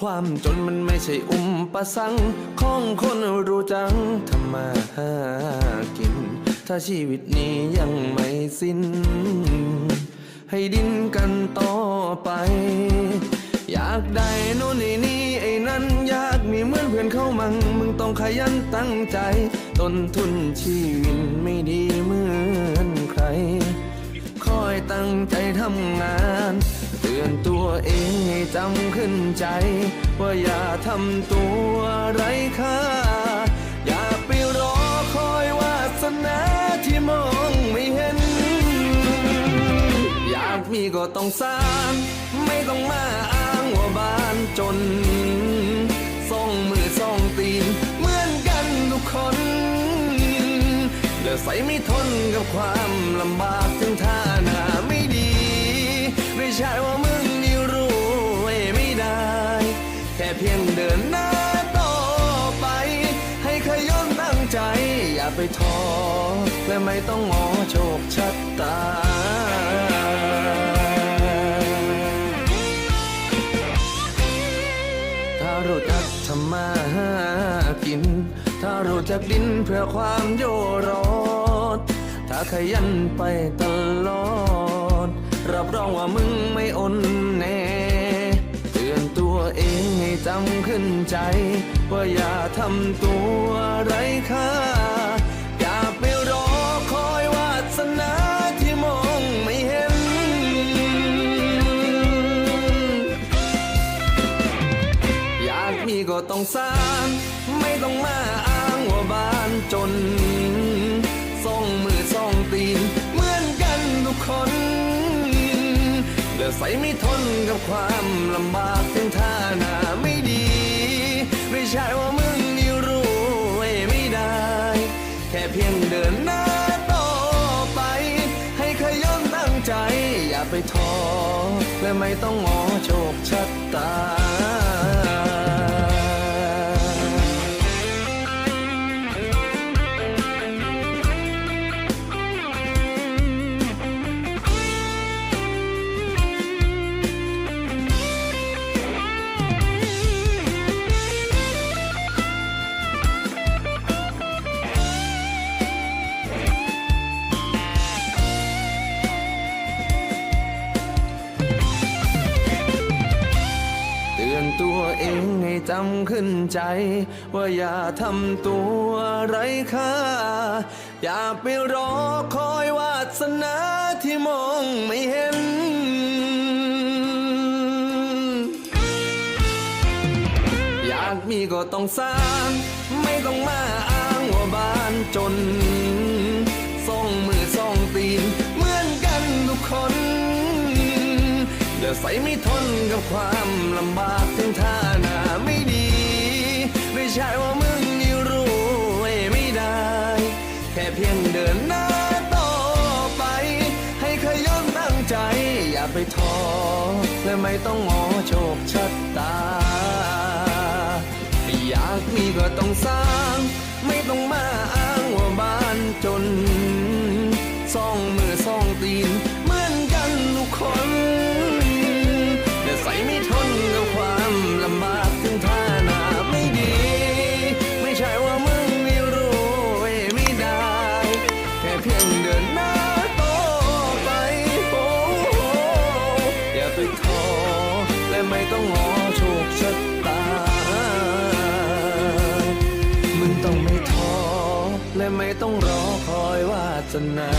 ความจนมันไม่ใช่อุมประสังของคนรู้จังทำมาหากิน ถ้าชีวิตนี้ยังไม่สิ้น ให้ดิ้นกันต่อไป อยากได้โน่นนี่นี่ไอ้นั่นอยากมีเหมือนเพื่อนเข้ามัง มึงต้องขยันตั้งใจ ต้นทุนชีวิตไม่ดีเหมือนใคร คอยตั้งใจทำงาน อนตัวเองให้จำขึ้นใจ ว่าอย่าทำตัวไร้ค่า อย่าไปรอคอยวาสนาที่มองไม่เห็น อยากมีก็ต้องสร้าง ไม่ต้องมาอ้างว่าบ้านจนสองมือสองตีน เหมือนกันทุกคนเดือใส่ไม่ทนกับความลำบากถึงท่าน เพียงเดินหน้าต่อไป ให้ขยันตั้งใจ อย่าไปท้อและไม่ต้องงอโชคชะตาถ้ารู้จักทำมาหากิน ถ้ารู้จักดินเพื่อความโยรอดถ้าขยันไปตลอด รับรองว่ามึงไม่อน จำขึ้นใจ ว่าอย่าทำตัวไร้ค่า อย่าไปรอคอยวาสนาที่มองไม่เห็น อยากมีก็ต้องสร้าง ไม่ต้องมาอ้างว่าบ้านจน ใส่ไม่ทนกับความลำบากถึงท่าหน้าไม่ดี ไม่ใช่ว่ามึงนี่รวยไม่ได้ แค่เพียงเดินหน้าต่อไป ให้ขยันตั้งใจ อย่าไปท้อและไม่ต้องงอโชค จำขึ้นใจ ว่าอย่าทำตัวไร้ค่า อย่าไปรอคอยวาสนาที่มองไม่เห็นอยากมีก็ต้องสร้าง ไม่ต้องมาอ้างว่าบ้านจนสองมือสองตีน เหมือนกันทุกคนเดือใส่ไม่ทนกับความลำบาก ไม่ต้องงอโชคชะตา อยากมีก็ต้องสร้าง ไม่ต้องงอโชคชะตา มึงต้องไม่ท้อและไม่ต้องรอคอยวาสนา